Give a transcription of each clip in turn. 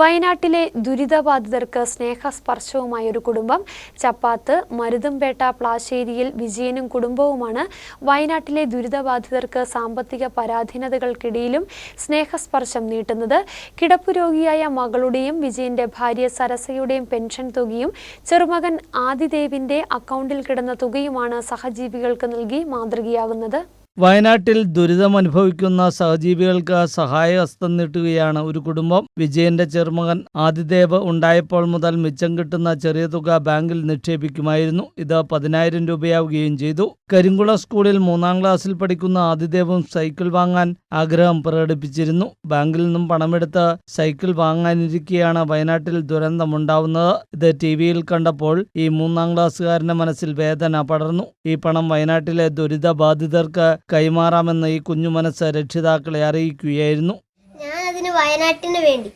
വയനാട്ടിലെ ദുരിതബാധിതർക്ക് സ്നേഹസ്പർശവുമായ ഒരു കുടുംബം ചപ്പാത്ത് മരുതുംപേട്ട പ്ലാശ്ശേരിയിൽ വിജയനും കുടുംബവുമാണ്. വയനാട്ടിലെ ദുരിതബാധിതർക്ക് സാമ്പത്തിക പരാധീനതകൾക്കിടയിലും സ്നേഹസ്പർശം നീട്ടുന്നത്. കിടപ്പു രോഗിയായ മകളുടെയും വിജയന്റെ ഭാര്യ സരസയുടെയും പെൻഷൻ തുകയും ചെറുമകൻ ആദിദേവിന്റെ അക്കൗണ്ടിൽ കിടന്ന തുകയുമാണ് സഹജീവികൾക്ക് നൽകി മാതൃകയാകുന്നത് വയനാട്ടിൽ ദുരിതമനുഭവിക്കുന്ന സഹജീവികൾക്ക് സഹായഹസ്തം നീട്ടുകയാണ് ഒരു കുടുംബം. വിജയന്റെ ചെറുമകൻ ആദിദേവ് ഉണ്ടായപ്പോൾ മുതൽ മിച്ചം കിട്ടുന്ന ചെറിയ തുക ബാങ്കിൽ നിക്ഷേപിക്കുമായിരുന്നു. ഇത് പതിനായിരം രൂപയാവുകയും ചെയ്തു. കരിങ്കുളം സ്കൂളിൽ മൂന്നാം ക്ലാസ്സിൽ പഠിക്കുന്ന ആദിദേവും സൈക്കിൾ വാങ്ങാൻ ആഗ്രഹം പ്രകടിപ്പിച്ചിരുന്നു. ബാങ്കിൽ നിന്നും പണമെടുത്ത് സൈക്കിൾ വാങ്ങാനിരിക്കെയാണ് വയനാട്ടിൽ ദുരന്തമുണ്ടാവുന്നത്. ഇത് ടി വിയിൽ കണ്ടപ്പോൾ ഈ മൂന്നാം ക്ലാസ്സുകാരന്റെ മനസ്സിൽ വേദന പടർന്നു. ഈ പണം വയനാട്ടിലെ ദുരിതബാധിതർക്ക് കൈമാറാമെന്ന് ഈ കുഞ്ഞു മനസ്സ് രക്ഷിതാക്കളെ അറിയിക്കുകയായിരുന്നു. ഞാൻ അതിന് വയനാട്ടിന് വേണ്ടി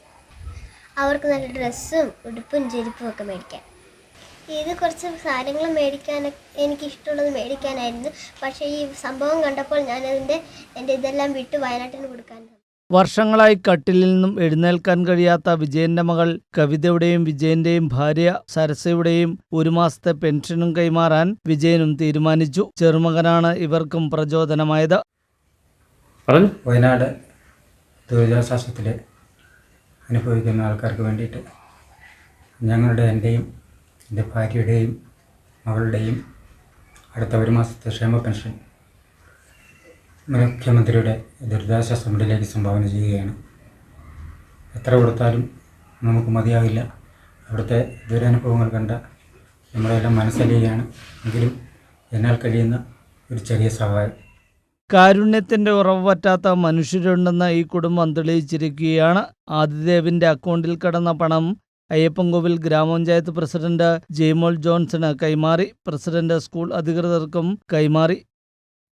അവർക്ക് നല്ല ഡ്രസ്സും ഉടുപ്പും ചെരുപ്പും ഒക്കെ മേടിക്കാൻ. ഇത് കുറച്ച് സാധനങ്ങൾ മേടിക്കാൻ എനിക്ക് ഇഷ്ടമുള്ളത് മേടിക്കാനായിരുന്നു. പക്ഷേ ഈ സംഭവം കണ്ടപ്പോൾ ഞാനതിന്റെ എന്റെ ഇതെല്ലാം വിട്ട് വയനാട്ടിന് കൊടുക്കാൻ വർഷങ്ങളായി കട്ടിലിൽ നിന്നും എഴുന്നേൽക്കാൻ കഴിയാത്ത വിജയന്റെ മകൾ കവിതയുടെയും വിജയന്റെയും ഭാര്യ സരസയുടെയും ഒരു മാസത്തെ പെൻഷനും കൈമാറാൻ വിജയനും തീരുമാനിച്ചു. ചെറുമകനാണ് ഇവർക്കും പ്രചോദനമായത്. വയനാട് ദുരിതാശ്വാസത്തിൽ അനുഭവിക്കുന്ന ആൾക്കാർക്ക് വേണ്ടിയിട്ട് ഞങ്ങളുടെ എന്റെയും എന്റെ ഭാര്യയുടെയും മകളുടെയും അടുത്ത ഒരു മാസത്തെ ക്ഷേമ പെൻഷൻ മുഖ്യമന്ത്രിയുടെ ദുരിതാശ്വാസ ഫണ്ടിലേക്ക് സംഭാവന ചെയ്യുകയാണ്. എത്ര കൊടുത്താലും നമുക്ക് മതിയാവില്ല. അവിടുത്തെ ദുരനുഭവങ്ങൾ കണ്ട നമ്മളെല്ലാം മനസ്സലിയുകയാണ്. എങ്കിലും എന്നാൽ കഴിയുന്ന ഒരു ചെറിയ സഹായം. കാരുണ്യത്തിന്റെ ഉറവ് പറ്റാത്ത മനുഷ്യരുണ്ടെന്ന് ഈ കുടുംബം തെളിയിച്ചിരിക്കുകയാണ്. ആദിദേവിന്റെ അക്കൗണ്ടിൽ കടന്ന പണം അയ്യപ്പൻകോവിൽ ഗ്രാമപഞ്ചായത്ത് പ്രസിഡന്റ് ജെയ്മോൾ ജോൺസണ് കൈമാറി. പ്രസിഡന്റ് സ്കൂൾ അധികൃതർക്കും കൈമാറി.